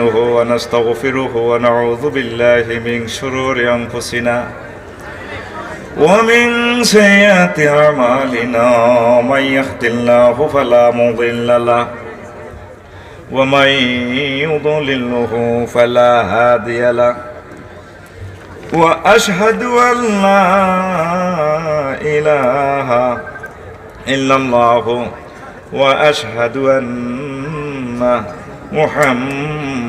نستعينه ونستغفره ونعوذ بالله من شرور أنفسنا ومن سيئات أعمالنا من يهد الله فلا مضل له ومن يضلله فلا هادي له وأشهد أن لا إله إلا الله وأشهد أن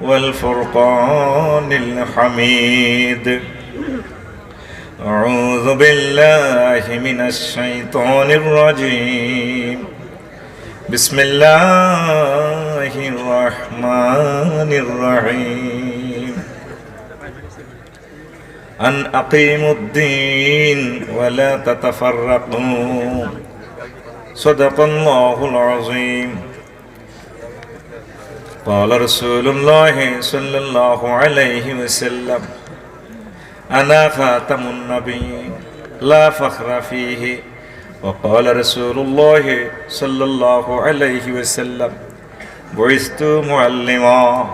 والفرقان الحميد أعوذ بالله من الشيطان الرجيم بسم الله الرحمن الرحيم أن أقيموا الدين ولا تتفرقوا صدق الله العظيم قال رسول الله صلى الله عليه وسلم أنا خاتم النبيين لا فخر فيه. وقال رسول الله صلى الله عليه وسلم بعثت معلما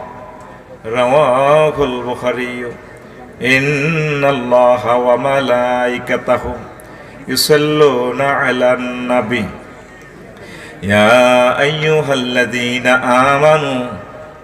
رواه البخاري إن الله وملائكته يصلون على النبي. يا أيها الذين آمنوا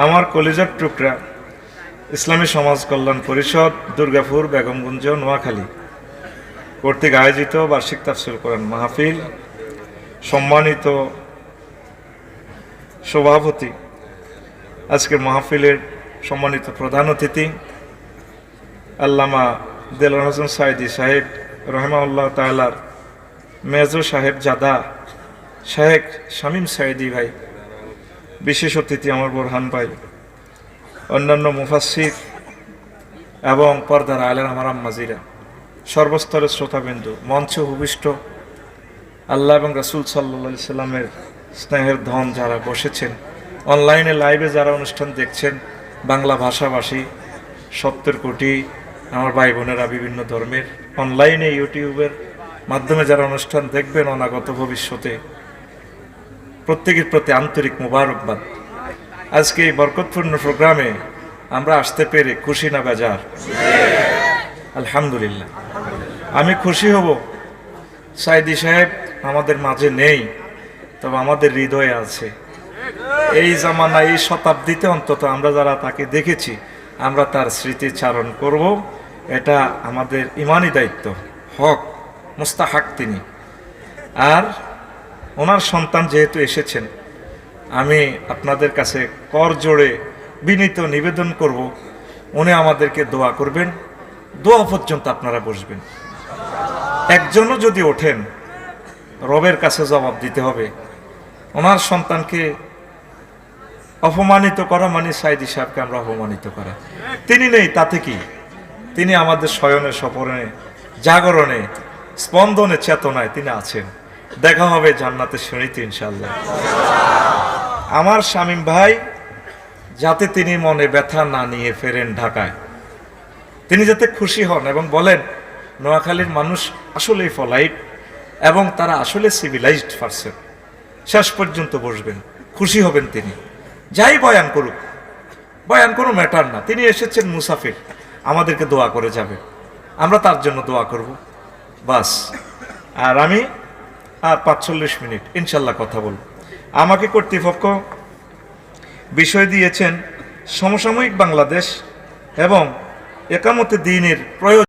আমার কলেজের টুকরা, ইসলামী সমাজ কল্যাণ পরিষদ, দুর্গাপুর, বেগমগঞ্জ, নোয়াখালী। কর্তৃক আয়োজিত বার্ষিক তাফসিল কোরআন মাহফিল, সম্মানিত সভাপতি। আজকের মাহফিলের সম্মানিত প্রধান অতিথি, আল্লামা দেলার হোসেন সাইদি সাহেব রহমাউল্লাহ তালার মেজো সাহেব জাদা শাহেক শামীম সাইদি ভাই। বিশেষ অতিথি আমার বোরহান ভাই, অন্যান্য মুফাসির এবং পর্দার আলের আমার আম্মাজিরা, সর্বস্তরের শ্রোতাবিন্দু, মঞ্চ ভূমিষ্ঠ আল্লাহ এবং রাসুল সাল্লা সাল্লামের স্নেহের ধন যারা বসেছেন, অনলাইনে লাইভে যারা অনুষ্ঠান দেখছেন, বাংলা ভাষাভাষী সত্তর কোটি আমার ভাই বোনেরা বিভিন্ন ধর্মের, অনলাইনে ইউটিউবের মাধ্যমে যারা অনুষ্ঠান দেখবেন অনাগত ভবিষ্যতে। প্রত্যেকের প্রতি আন্তরিক মুবারকবাদ। আজকে এই বরকতপূর্ণ প্রোগ্রামে আমরা আসতে পেরে খুশি না বেজার? আলহামদুলিল্লাহ। আমি খুশি হব। সাইদি সাহেব আমাদের মাঝে নেই, তবে আমাদের হৃদয়ে আছে। এই জামানা, এই শতাব্দীতে অন্তত আমরা যারা তাকে দেখেছি, আমরা তার স্মৃতিচারণ করব। এটা আমাদের ইমানি দায়িত্ব, হক, মুস্তাহাক তিনি। আর ওনার সন্তান যেহেতু এসেছেন, আমি আপনাদের কাছে কর জোড়ে বিনীত নিবেদন করব। উনি আমাদেরকে দোয়া করবেন, দোয়া পর্যন্ত আপনারা বসবেন। একজনও যদি ওঠেন, রবের কাছে জবাব দিতে হবে। ওনার সন্তানকে অপমানিত করা মানে সাইদি সাহেবকে আমরা অপমানিত করা। তিনি নেই, তাতে কি? তিনি আমাদের শয়নে স্বপনে জাগরণে, স্পন্দনে, চেতনায় তিনি আছেন। দেখা হবে জান্নাতের শ্রেণীতে ইনশাল্লাহ আমার শামীম ভাই, যাতে তিনি মনে ব্যথা না নিয়ে ফেরেন ঢাকায়। তিনি যাতে খুশি হন এবং বলেন, নোয়াখালীর মানুষ আসলেই ফলাইট এবং তারা আসলে সিভিলাইজড পারসন শেষ পর্যন্ত বসবেন, খুশি হবেন তিনি। যাই বয়ান করুক, বয়ান কোনো ম্যাটার না। তিনি এসেছেন মুসাফির, আমাদেরকে দোয়া করে যাবে আমরা তার জন্য দোয়া করব। বাস, আর আমি আর পাঁচচল্লিশ মিনিট। ইনশাল্লাহ কথা বলব। আমাকে কর্তৃপক্ষ বিষয় দিয়েছেন সমসাময়িক বাংলাদেশ এবং একামতে দিনের প্রয়োজন।